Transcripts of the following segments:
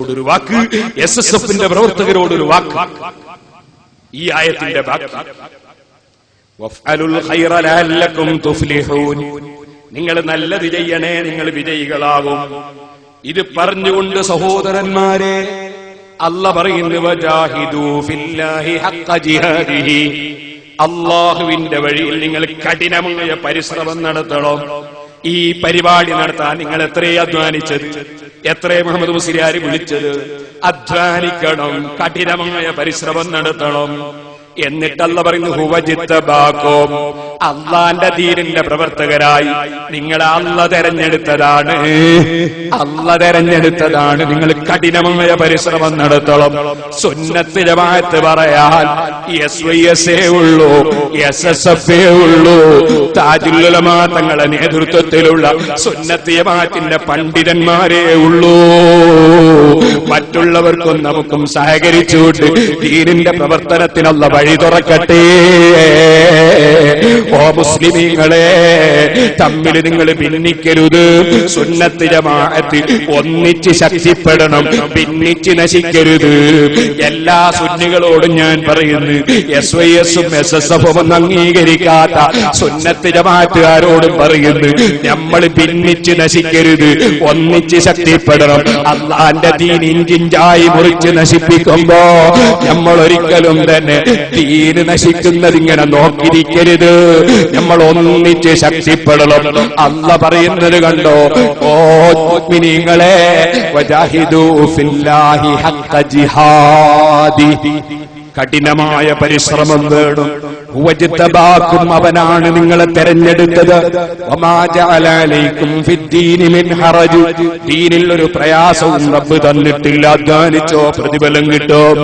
ഒരു വാക്ക് S S എഫിന്റെ പ്രവർത്തകരോട് ഒരു വാക്ക്. ഈ ആയത്തിന്റെ നിങ്ങൾ നല്ലത് ചെയ്യണേ നിങ്ങൾ വിജയികളാകും ഇത് പറഞ്ഞുകൊണ്ട് സഹോദരന്മാരെ അല്ല പറയുന്നു അള്ളാഹുവിന്റെ വഴിയിൽ നിങ്ങൾ കഠിനമായ പരിശ്രമം നടത്തണം. ഈ പരിപാടി നടത്താൻ നിങ്ങൾ എത്രയും അധ്വാനിച്ചത്? എത്ര മുഹമ്മദ് മുസ്ലിയാര് വിളിച്ചത്? അധ്വാനിക്കണം കഠിനമായ പരിശ്രമം നടത്തണം. എന്നിട്ടല്ല പറയുന്നു ഹുവജിത്തബാക്കോം അള്ളാന്റെ ദീനിന്റെ പ്രവർത്തകരായി നിങ്ങൾ അള്ള തെരഞ്ഞെടുത്തതാണ്. അള്ള തെരഞ്ഞെടുത്തതാണ്. നിങ്ങൾ കഠിനമായ പരിശ്രമം നടത്തണം. സുന്നത്ത് ജമാഅത്ത് പറയാൻ എസ് വൈ എസ് എ ഉള്ളൂ എസ് എസ് എഫ് എ ഉള്ളൂ. താജുല്ലുലമാ തങ്ങളുടെ നേതൃത്വത്തിലുള്ള സുന്നത്ത് ജമാഅത്തിന്റെ പണ്ഡിതന്മാരേ ഉള്ളൂ. മറ്റുള്ളവർക്കും നമുക്കും സഹകരിച്ചുകൊണ്ട് ദീനിന്റെ പ്രവർത്തനത്തിനുള്ള വഴി തുറക്കട്ടെ. ഓ മുസ്ലിമീങ്ങളെ തമ്മിൽ നിങ്ങൾ ഭിന്നിക്കരുത്. സുന്നത്ത് മാറ്റി ഒന്നിച്ച് ശക്തിപ്പെടണം ഭിന്നിച്ച് നശിക്കരുത്. എല്ലാ സുന്നികളോടും ഞാൻ പറയുന്നു എസ് വൈ എസും എസ് എസ് എഫും ഒന്നും അംഗീകരിക്കാത്ത സുന്നത്ത് ജമാഅത്തുകാരോടും പറയുന്നു നമ്മൾ ഭിന്നിച്ച് നശിക്കരുത് ഒന്നിച്ച് ശക്തിപ്പെടണം. അള്ളാന്റെ തീൻ ഇഞ്ചിഞ്ചായി മുറിച്ച് നശിപ്പിക്കുമ്പോ നമ്മൾ ഒരിക്കലും തന്നെ തീന് നശിക്കുന്നത് ഇങ്ങനെ നോക്കിയിരിക്കരുത്. നമ്മൾ ഒന്നിച്ച് ശക്തിപ്പെടണം. അല്ല പറയുന്നത് കണ്ടോ? ഓ നിങ്ങളെ കഠിനമായ പരിശ്രമം വേണം. ഉപജിത്തബാക്കും അവനാണ് നിങ്ങളെ തെരഞ്ഞെടുത്തത്. ദീനിൽ ഒരു പ്രയാസവും റബ്ബ് തന്നിട്ടില്ല. അധ്വാനിച്ചോ പ്രതിഫലം കിട്ടും.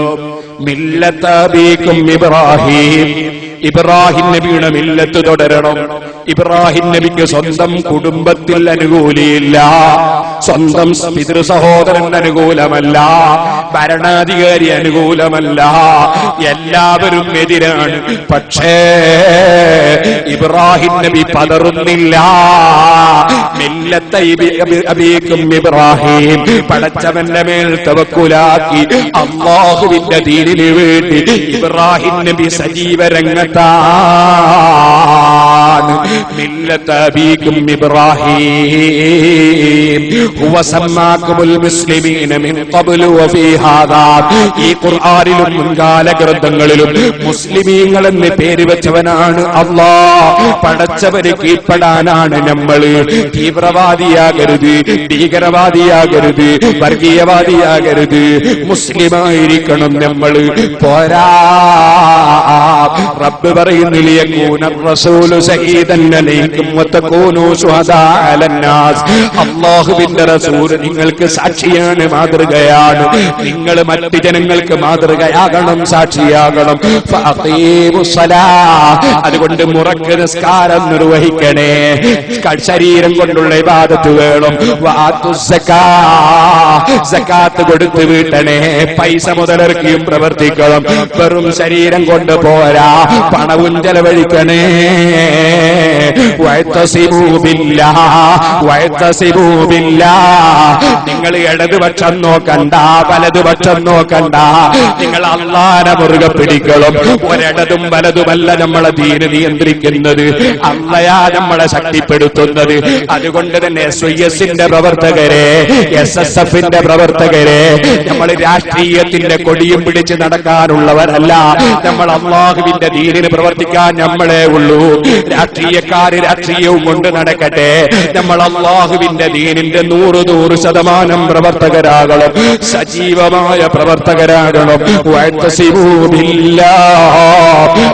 മില്ലത്തബീക്കും ഇബ്രാഹിം. ഇബ്രാഹിം നബിയുടെ മില്ലത്ത് തുടരണം. ഇബ്രാഹിം നബിക്ക് സ്വന്തം കുടുംബത്തിൽ അനുകൂലിയില്ല. സ്വന്തം പിതൃ സഹോദരൻ അനുകൂലമല്ല. ഭരണാധികാരി അനുകൂലമല്ല. എല്ലാവരും എതിരാണ്. പക്ഷേ ഇബ്രാഹിം നബി പതറുന്നില്ല. മില്ലത്തെ അബീക്കും ഇബ്രാഹിം പടച്ചവന്റെ മേൽ തവക്കുലാക്കി അള്ളാഹുവിന്റെ തീരിന് വേണ്ടി ഇബ്രാഹിം നബി അബീക്കും ഇബ്രാഹിം. ഹുവ മുസ്ലിമീന മിൻ ഖബ്ലു വഫീ ഹാദാ. ഈ ഗ്രന്ഥങ്ങളിലും മുസ്ലിമീങ്ങൾ എന്ന് പേര് വെച്ചവനാണ് അള്ളാ പടച്ചവന് കീഴ്പ്പെടാനാണ് നമ്മൾ തീവ്രവാദിയാകരുത് ഭീകരവാദിയാകരുത് വർഗീയവാദിയാകരുത്. മുസ്ലിമായിരിക്കണം നമ്മൾ. പോരാ. റബ്ബ് പറയുന്നില്ലേ റസൂലു സഹീദൻ റസൂൽ നിങ്ങൾക്ക് സാക്ഷിയാണ് മാതൃകയാണ്. നിങ്ങൾ മറ്റു ജനങ്ങൾക്ക് മാതൃകയാകണം സാക്ഷിയാകണം. അതുകൊണ്ട് മുറക്ക് നിസ്കാരം നിർവഹിക്കണേ. ശരീരം കൊണ്ടുള്ള ഇബാദത്ത് വേണം. സക്കാത്ത് കൊടുത്ത് വീട്ടണേ. പൈസ മുതലിറക്കിയും പ്രവർത്തിക്കണം. വെറും ശരീരം കൊണ്ട് പോരാ. പണവും ചെലവഴിക്കണേ. നിങ്ങൾ ഇടതുപക്ഷം നോക്കണ്ട വലതുപക്ഷം നോക്കണ്ട. നിങ്ങൾ അള്ളാനെ മുറുകെ പിടിക്കണം. ഒരിടതും വലതുമല്ല നമ്മളെ ധീര നിയന്ത്രിക്കുന്നത്. അള്ളയാ നമ്മളെ ശക്തിപ്പെടുത്തുന്നത്. അതുകൊണ്ട് തന്നെ എസിന്റെ പ്രവർത്തകരെ എസ് എസ് എഫിന്റെ പ്രവർത്തകരെ നമ്മൾ രാഷ്ട്രീയത്തിന്റെ കൊടിയും പിടിച്ച് നടക്കാനുള്ളവരല്ല നമ്മൾ അള്ളാഹുവിന്റെ ധീരന് പ്രവർത്തിക്കാൻ നമ്മളെ ഉള്ളൂ. രാഷ്ട്രീയക്കാര് രാഷ്ട്രീയവും കൊണ്ട് നടക്കട്ടെ. നമ്മൾ അള്ളാഹുവിന്റെ ദീനിന്റെ നൂറ് നൂറ് ശതമാനം പ്രവർത്തകരാകണം. സജീവമായ പ്രവർത്തകരാകണം.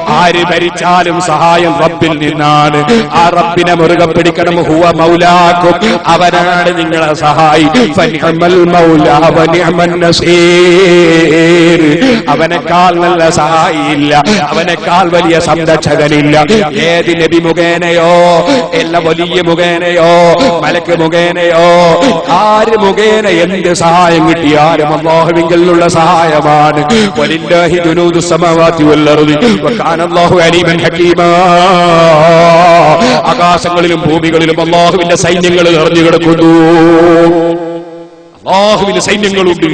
ആര് ഭരിച്ചാലും സഹായം റബ്ബിൽ നിന്നാണ്. ആ റബ്ബിനെ മുറുകെ പിടിക്കണം. ഹുവ മൗലാക്കും. അവനാണ് നിങ്ങളെ സഹായി. അവനേക്കാൾ നല്ല സഹായിയില്ല അവനേക്കാൾ വലിയ സംരക്ഷകനില്ല. ഏത് നബി മുഖേനയോ എല്ലാ വലിയ മുഖേനയോ മലക്ക് മുഖേനയോ ആര് മുഖേന എന്ത് സഹായം കിട്ടിയാലും അള്ളാഹുവിങ്കലുള്ള സഹായമാണ്. വലില്ലാഹി ജുനൂദു സമാവാതി വകാന അല്ലാഹു അലീമൻ ഹകീമാ ആകാശങ്ങളിലും ഭൂമികളിലും അള്ളാഹുവിന്റെ സൈന്യങ്ങൾ നിറഞ്ഞു കിടക്കുന്നു. അള്ളാഹുവിന്റെ സൈന്യങ്ങളുണ്ട്.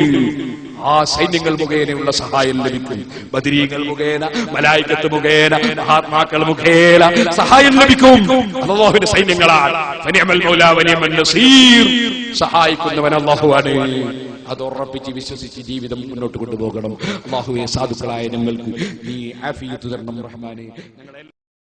ആ സൈന്യങ്ങൾ മുഖേനയുള്ള സഹായം ലഭിക്കും. ബദരീകൾ മുഖേന മലായിക്കത്ത് മുഖേന മഹാത്മാക്കൾ മുഖേന സഹായം ലഭിക്കും. അള്ളാഹുവിന്റെ സൈന്യങ്ങളാണ് സഹായിക്കുന്നവൻ അള്ളാഹുവാണ്. അത് ഉറപ്പിച്ച് വിശ്വസിച്ച് ജീവിതം മുന്നോട്ട് കൊണ്ടുപോകണം. അള്ളാഹുവെ സാധുക്കളായ ഞങ്ങൾക്ക് നീ ആഫിയത്ത് തരണം റഹ്മാനെ.